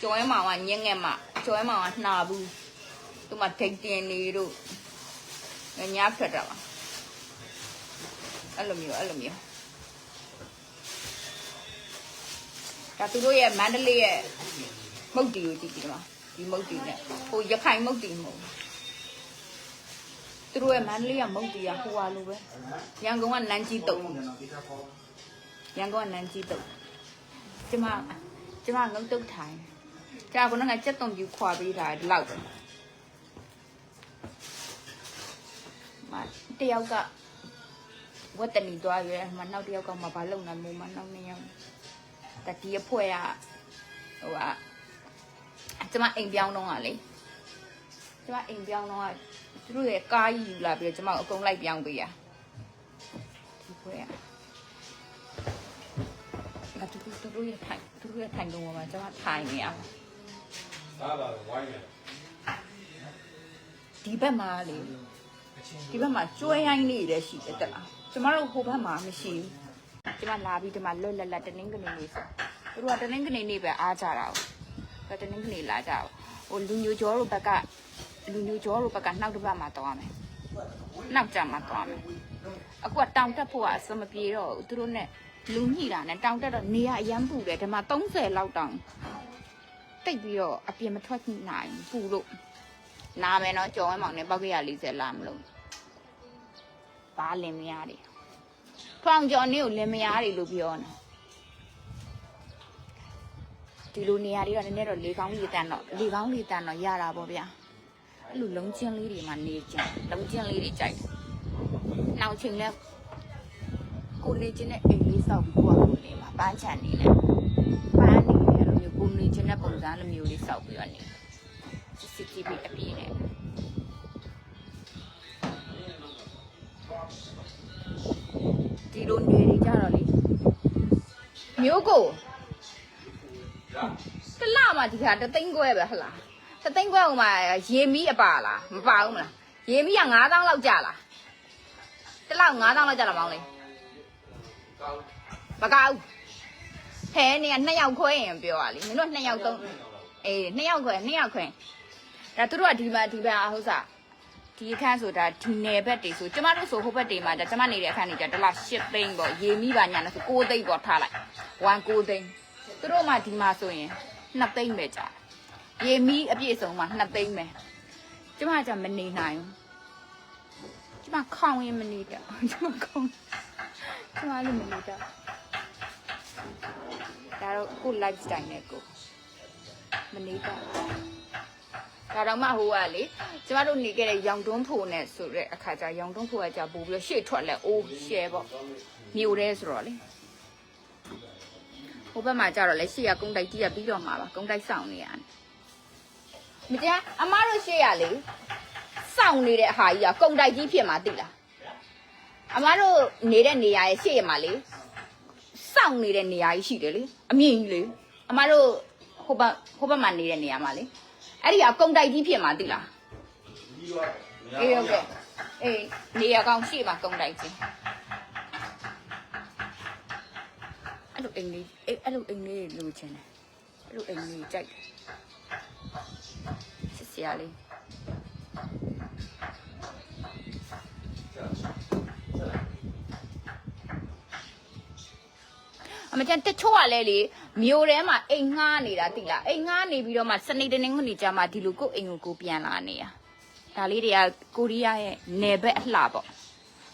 ကျော်ရဲမောင်ကညက်ငက်မကျော်ရဲမောင်ကနှာဘူးသူမှထိတ်တင်နေတို့ညာဖက်တာပါအဲ့လိုမျိုးအဲ့လိုမျိုးဒါသူတို့ရဲ့မန္တလေးရဲ့မုတ်တီကိုကြည့်ကြည့်ဒီမှာဒီမုတ်တီနဲ့ဟိုရခိုင်မုတ်တီမဟုတ်ဘူးသူတို့ရဲ့မန္တလေးကမုတ်တီကဟိုဟာလိုပဲရန်ကုန်ကနန်းကြီးတုံရန်ကုန်ကနန်းကြီးတုံကျမကျမငုတ်တုတ်ထိုင် ကြာကလည်းစက်တုံပြူခွာပေးတာဒီလောက်ပဲမတယောက်ကဝတ်တနီသွားရဲမနောက်တယောက်ကမဘာလုံနေမို့မနောက်နေရောက်တတိအဖွဲကဟိုကကျမအိမ်ပြောင်းတော့ကလေကျမအိမ်ပြောင်းတော့ကသူတို့ရဲ့ကားကြီးယူလာပြီးတော့ကျမအကုန်လိုက်ပြောင်းပေးရဒီဖွဲကငါသူတို့သူတို့ရဲ့ထိုင်သူတို့ရဲ့ထိုင်တော့မှာကျမထိုင်နေရအော င်ဒါပါဝိုင်းမယ်ဒီဘက်မှာလေဒီဘက်မှာကျွဲရိုင်းလေးတွေရှိတယ်တက်လားကျမတို့ဟိုဘက်မှာမရှိဘူးကျမလာပြီးဒီမှာလွတ်လပ်လပ်တနင်္ဂနွေနေ့ဆိုသူတို့ကတနင်္ဂနွေနေ့ပဲအားကြတာ哦တနင်္ဂနွေလာကြအောင်ဟိုလူညိုကျော်တို့ဘက်ကလူညိုကျော်တို့ဘက်ကနှောက်တစ်ပတ်မှာသွားမယ်နောက်ကြမှာသွားမယ်အခုကတောင်တက်ဖို့ကအစမပြေတော့ဘူးသူတို့နဲ့လူညှိတာနဲ့တောင်တက်တော့နေရအရန်ပူတယ်ဒီမှာ30လောက်တောင် တိတ်ပြီးတော့အပြင်မထွက်နိုင်ဘူးပူလို့နာမယ်နော်ကြော်ဝဲမောင်နဲ့ပောက်ကရ40လာမလို့ဘာလင်မယားတွေထောင်ကျော်နေကိုလင်မယားတွေလို့ပြောနေဒီလိုနေရာတွေတော့နည်းနည်းတော့လေကောင်းလေးတန်တော့လေကောင်းလေးတန်တော့ရတာပေါ့ဗျာအဲ့လိုလုံးချင်းလေးတွေမှာနေကြလုံးချင်းလေးတွေကြိုက်တယ်နောက်ချိန်လဲကိုနေချင်းနဲ့အိမ်လေးစောက်ပြီးကိုကကိုနေမှာပန်းချန်နေလဲပ န်းနေတယ်အဲ့လိုမျိုးကိုနေချင်းတဲ့ပုံစံလိုမျိုးလေးစောက်ပြီးတော့နေ CCTV အပြည့်နဲ့ဒီလိုနေနေကြတော့လေမျိုးကိုတလမှဒီခါတသိန်းခွဲပဲဟလားတသိန်းခွဲဟိုမှာရေမီးအပါလားမပါဘူးမလားရေမီးက9000လောက်ကြလားတလောက်9000လောက်ကြလားမောင်လေးမကောက် ဟဲနေကနှစ်ယောက်ခွဲရင်ပြောရလေမင်းတို့နှစ်ယောက်သုံးအေးနှစ်ယောက်ခွဲနှစ်ယောက်ခွဲဒါသူတို့ကဒီမှာဒီဘက်ဟုတ်စားဒီအခန်းဆိုတာဒီနယ်ဘက်တွေဆိုကျမတို့ဆိုဟိုဘက်တွေမှာဒါကျမနေတဲ့အခန်းတွေကြတစ်လား8သိန်းပေါ့ရေမိပါညာနဲ့ဆို6သိန်းပေါ့ထားလိုက်1 6သိန်းသူတို့မှဒီမှာဆိုရင်2သိန်းပဲကြာရေမိအပြည့်စုံမှ2သိန်းပဲကျမကမနေနိုင်ဘူးကျမခေါင်းရင်မနေတော့ကျမခေါင်းကျမလည်းမနေတော့ ဒါတော့ကို lifestyle နဲ့ကိုမနေတော့ဒါတော့မှဟိုကလေကျမတို့နေခဲ့တဲ့ရောင်တွန်းဖို့နဲ့ဆိုတဲ့အခါကျရောင်တွန်းဖို့ကကြာပို့ပြီးတော့ရှေ့ထွက်လဲအိုးရှဲပေါ့မြို့ရဲဆိုတော့လေဟိုဘက်မှာကျတော့လဲရှေ့ကကုန်းတိုက်ကြီးကပြီးတော့မှာပါကုန်းတိုက်ဆောင်နေရတယ်မကျန်အမားတို့ရှေ့ကလေစောင့်နေတဲ့အဟာကြီးကကုန်းတိုက်ကြီးဖြစ်မှာသိလားအမားတို့နေတဲ့နေရာရဲ့ရှေ့ရမှာလေစော င့်နေတဲ့နေရာကြီးရှိတယ်လေအမြင့်ကြီးလေအမားတို့ဟိုဘက်ဟိုဘက်မှာနေတဲ့နေရာမှာလေအဲ့ဒီကကုံတိုက်ကြီးဖြစ်မှာတိလားပြီးတော့အေးဟုတ်ကဲ့အေးနေရာကောင်းရှိမှာကုံတိုက်ကြီးအဲ့လိုအိမ်လေးအဲ့အဲ့လိုအိမ်လေးလိုချင်တယ်အဲ့လိုအိမ်လေးကြိုက်တယ်စစ်စရာလေးအ မကျန်တချို့ကလည်းလေမြို့ထဲမှာအိမ်ငှားနေတာတိလားအိမ်ငှားနေပြီးတော့မှစနေတနင်္ဂနွေကြာမှဒီလိုကိုယ့်အိမ်ကိုကိုယ်ပြန်လာနေရဒါလေးတွေကကိုရီးယားရဲ့နယ်ဘက်အလှပေါ့ဒါ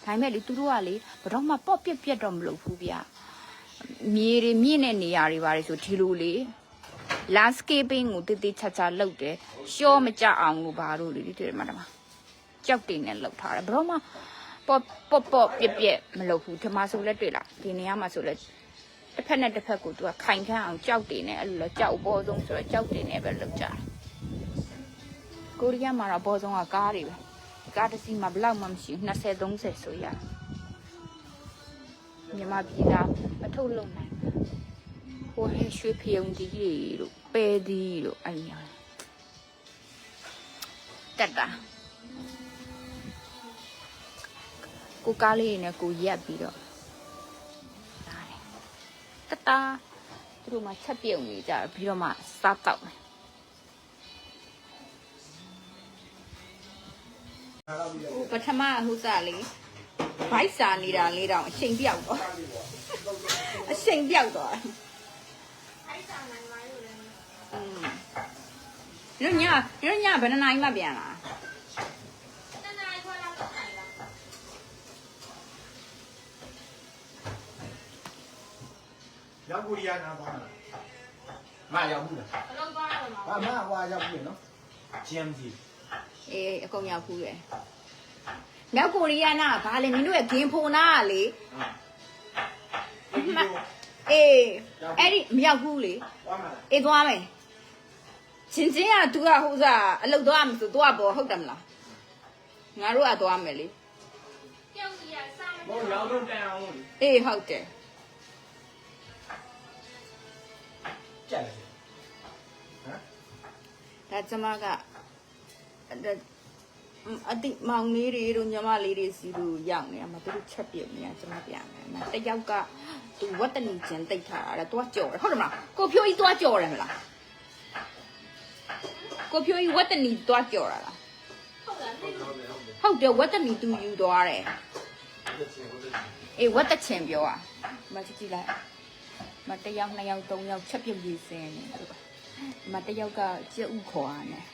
ပေမဲ့လေသူတို့ကလေဘယ်တော့မှပေါ့ပြက်ပြက်တော့မလုပ်ဘူးဗျမြေတွေမြင့်တဲ့နေရာတွေပါတယ်ဆိုဒီလိုလေ landscaping ကိုတိတိချာချာလုပ်တယ်ရှော့မကြအောင်လို့ဘာလို့လေဒီတွေမှာတမကြောက်တင်နဲ့လုပ်ထားတယ်ဘယ်တော့မှပေါ့ပေါ့ပေါ့ပြက်ပြက်မလုပ်ဘူးဒီမှာဆိုလက်တွေ့လားဒီနေရာမှာဆိုလက် တစ်ဖက်နဲ့တစ်ဖက်ကိုသူကခိုင်ခန့်အောင်ကြောက်တင်နေအဲ့လိုလဲကြောက်ပေါ်ဆုံးဆိုတော့ကြောက်တင်နေပဲလောက်ကြတယ်ကိုရီးယားမှာတော့ပေါ်ဆုံးကကားတွေပဲကားတစ်စီးမှာဘလောက်မှမရှိ20 30ဆိုရမြန်မာပြည်သားမထုတ်လုံနိုင်ဟိုဟဲရွှေဖယုံဒီတွေတို့ပဲဒီတို့အဲ့ညာတက်တာကိုကားလေးနဲ့ကိုရက်ပြီးတော့ တတာသူတို့မှချက်ပြုတ်နေကြပြီးတော့မှစားတော့မယ်ဟိုပထမဟိုစားလေးဘိုက်စာနေတာလေးတော့အချိန်ပြောက်တော့အချိန်ပြောက်တော့อืมညညညညဘယ်နှစ်နာရီမှပြန်လာ ရောက်ကိုရီးယားနားသွားတာငါရောက်ဘူးလားအလုံးသွားတော့မှာအမဟွာရောက်ပြီနော် GMG အေးအကုန်ရောက်ခုရယ်မြောက်ကိုရီးယားနာကဘာလဲမင်းတို့ရဲ့ဂင်ဖိုနာကလေဒီလိုအေးအဲ့ဒီမရောက်ဘူးလေသွားမှာအေးသွားမယ်ချင်းချင်းကသူကဟိုစားအလုတ်သွားမှာဆိုသွားပေါ်ဟုတ်တယ်မလားငါတို့ကသွားမယ်လေဘောရောက်တော့တန်အောင်လို့အေးဟုတ်တယ် ကြက်တယ်ဟမ်ဒါကျမကအဲ့အတိမောင်လေးတွေတို့ညီမလေးတွေစီတို့ရောက်နေအမတို့ချက်ပြုတ်နေရကျမပြန်မယ်အမတယောက်ကသူဝတ်တနီကျန်တိတ်ထားတာတွားကြော်တယ်ဟုတ်တယ်မလားကိုဖြိုးကြီးတွားကြော်တယ်မလားကိုဖြိုးကြီးဝတ်တနီတွားကြော်တာလားဟုတ်တယ်ဟုတ်တယ်ဟုတ်တယ်ဝတ်တနီသူယူသွားတယ်ဟုတ်တယ်ဟုတ်တယ်အေးဝတ်တချင်ပြောอ่ะမကြည့်ကြည့်လိုက် မတစ်ယောက်နှစ်ယောက်သုံးယောက်ချက်ပြုတ်ရေးစင်းနေသူကမတစ်ယောက်ကကြက်ဥခေါ်ရတယ်